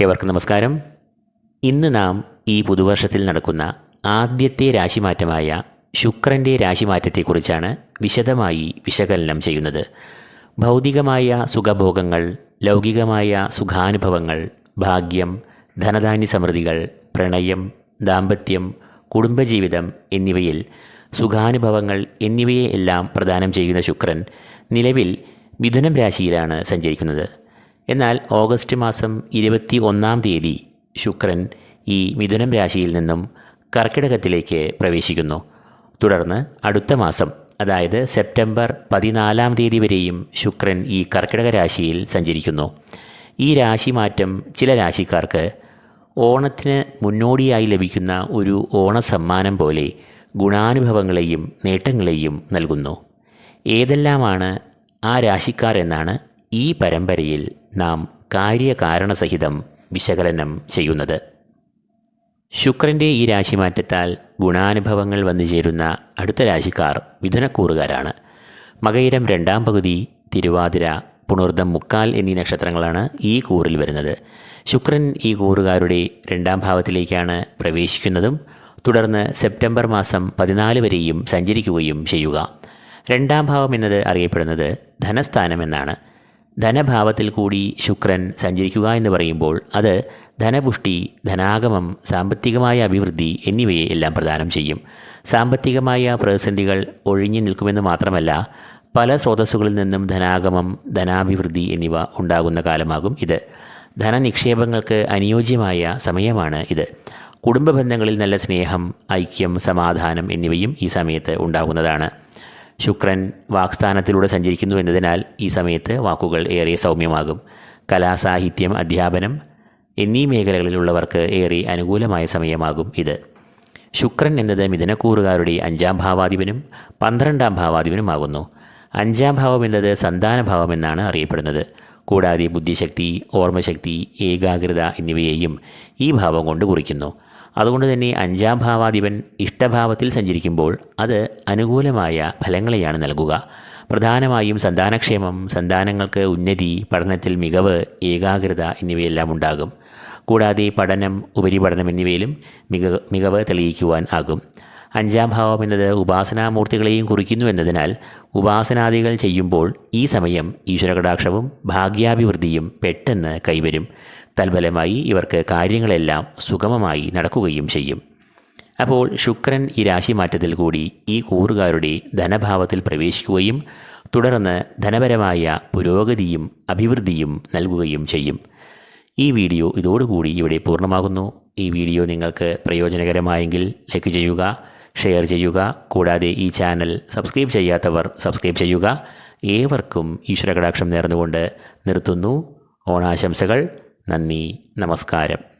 ഏവർക്കും നമസ്കാരം. ഇന്ന് നാം ഈ പുതുവർഷത്തിൽ നടക്കുന്ന ആദ്യത്തെ രാശിമാറ്റമായ ശുക്രന്റെ രാശിമാറ്റത്തെക്കുറിച്ചാണ് വിശദമായി വിശകലനം ചെയ്യുന്നത്. ഭൗതികമായ സുഖഭോഗങ്ങൾ ലൗകികമായ സുഖാനുഭവങ്ങൾ ഭാഗ്യം ധനധാന്യ സമൃദ്ധികൾ പ്രണയം ദാമ്പത്യം കുടുംബജീവിതം എന്നിവയിൽ സുഖാനുഭവങ്ങൾ എന്നിവയെ എല്ലാം പ്രദാനം ചെയ്യുന്ന ശുക്രൻ നിലവിൽ മിഥുനം രാശിയിലാണ് സഞ്ചരിക്കുന്നത്. എന്നാൽ ഓഗസ്റ്റ് മാസം ഇരുപത്തി ഒന്നാം തീയതി ശുക്രൻ ഈ മിഥുനം രാശിയിൽ നിന്നും കർക്കിടകത്തിലേക്ക് പ്രവേശിക്കുന്നു. തുടർന്ന് അടുത്ത മാസം അതായത് സെപ്റ്റംബർ പതിനാലാം തീയതി വരെയും ശുക്രൻ ഈ കർക്കിടക രാശിയിൽ സഞ്ചരിക്കുന്നു. ഈ രാശി മാറ്റം ചില രാശിക്കാർക്ക് ഓണത്തിന് മുന്നോടിയായി ലഭിക്കുന്ന ഒരു ഓണസമ്മാനം പോലെ ഗുണാനുഭവങ്ങളെയും നേട്ടങ്ങളെയും നൽകുന്നു. ഏതെല്ലാമാണ് ആ രാശിക്കാർ എന്നാണ് ഈ പരമ്പരയിൽ നാം കാര്യകാരണസഹിതം വിശകലനം ചെയ്യുന്നത്. ശുക്രന്റെ ഈ രാശിമാറ്റത്താൽ ഗുണാനുഭവങ്ങൾ വന്നു ചേരുന്ന അടുത്ത രാശിക്കാർ മിഥുനക്കൂറുകാരാണ്. മകയിരം രണ്ടാം പകുതി തിരുവാതിര പുണർദം മുക്കാൽ എന്നീ നക്ഷത്രങ്ങളാണ് ഈ കൂറിൽ വരുന്നത്. ശുക്രൻ ഈ കൂറുകാരുടെ രണ്ടാം ഭാവത്തിലേക്കാണ് പ്രവേശിക്കുന്നതും തുടർന്ന് സെപ്റ്റംബർ മാസം പതിനാല് വരെയും സഞ്ചരിക്കുകയും ചെയ്യുക. രണ്ടാം ഭാവം എന്നത് അറിയപ്പെടുന്നത് ധനസ്ഥാനം എന്നാണ്. ധനഭാവത്തിൽ കൂടി ശുക്രൻ സഞ്ചരിക്കുക എന്ന് പറയുമ്പോൾ അത് ധനപുഷ്ടി ധനാഗമം സാമ്പത്തികമായ അഭിവൃദ്ധി എന്നിവയെ എല്ലാം പ്രദാനം ചെയ്യും. സാമ്പത്തികമായ പ്രതിസന്ധികൾ ഒഴിഞ്ഞു നിൽക്കുമെന്ന് മാത്രമല്ല പല സ്രോതസ്സുകളിൽ നിന്നും ധനാഗമം ധനാഭിവൃദ്ധി എന്നിവ ഉണ്ടാകുന്ന കാലമാകും ഇത്. ധനനിക്ഷേപങ്ങൾക്ക് അനുയോജ്യമായ സമയമാണ് ഇത്. കുടുംബ ബന്ധങ്ങളിൽ നല്ല സ്നേഹം ഐക്യം സമാധാനം എന്നിവയും ഈ സമയത്ത് ഉണ്ടാകുന്നതാണ്. ശുക്രൻ വാക്സ്ഥാനത്തിലൂടെ സഞ്ചരിക്കുന്നു എന്നതിനാൽ ഈ സമയത്ത് വാക്കുകൾ ഏറെ സൗമ്യമാകും. കലാസാഹിത്യം അധ്യാപനം എന്നീ മേഖലകളിലുള്ളവർക്ക് ഏറെ അനുകൂലമായ സമയമാകും ഇത്. ശുക്രൻ എന്നത് മിഥുനക്കൂറുകാരുടെ അഞ്ചാം ഭാവാധിപനും പന്ത്രണ്ടാം ഭാവാധിപനുമാകുന്നു. അഞ്ചാം ഭാവം എന്നത് സന്താനഭാവം എന്നാണ് അറിയപ്പെടുന്നത്. കൂടാതെ ബുദ്ധിശക്തി ഓർമ്മശക്തി ഏകാഗ്രത എന്നിവയെയും ഈ ഭാവം കൊണ്ട് കുറിക്കുന്നു. അതുകൊണ്ട് തന്നെ അഞ്ചാം ഭാവാധിപൻ ഇഷ്ടഭാവത്തിൽ സഞ്ചരിക്കുമ്പോൾ അത് അനുകൂലമായ ഫലങ്ങളെയാണ് നൽകുക. പ്രധാനമായും സന്താനക്ഷേമം സന്താനങ്ങൾക്ക് ഉന്നതി പഠനത്തിൽ മികവ് ഏകാഗ്രത എന്നിവയെല്ലാം ഉണ്ടാകും. കൂടാതെ പഠനം ഉപരിപഠനം എന്നിവയിലും മിക മികവ് തെളിയിക്കുവാൻ ആകും. അഞ്ചാം ഭാവം എന്നത് ഉപാസനാമൂർത്തികളെയും കുറിക്കുന്നു എന്നതിനാൽ ഉപാസനാദികൾ ചെയ്യുമ്പോൾ ഈ സമയം ഈശ്വരകടാക്ഷവും ഭാഗ്യാഭിവൃദ്ധിയും പെട്ടെന്ന് കൈവരും. തൽഫലമായി ഇവർക്ക് കാര്യങ്ങളെല്ലാം സുഗമമായി നടക്കുകയും ചെയ്യും. അപ്പോൾ ശുക്രൻ ഈ രാശിമാറ്റത്തിൽ കൂടി ഈ കൂറുകാരുടെ ധനഭാവത്തിൽ പ്രവേശിക്കുകയും തുടർന്ന് ധനപരമായ പുരോഗതിയും അഭിവൃദ്ധിയും നൽകുകയും ചെയ്യും. ഈ വീഡിയോ ഇതോടുകൂടി ഇവിടെ പൂർണമാകുന്നു. ഈ വീഡിയോ നിങ്ങൾക്ക് പ്രയോജനകരമായെങ്കിൽ ലൈക്ക് ചെയ്യുക ഷെയർ ചെയ്യുക. കൂടാതെ ഈ ചാനൽ സബ്സ്ക്രൈബ് ചെയ്യാത്തവർ സബ്സ്ക്രൈബ് ചെയ്യുക. ഏവർക്കും ഈശ്വരകടാക്ഷം നേർന്നുകൊണ്ട് നിർത്തുന്നു. ഓണാശംസകൾ. നന്ദി. നമസ്കാരം.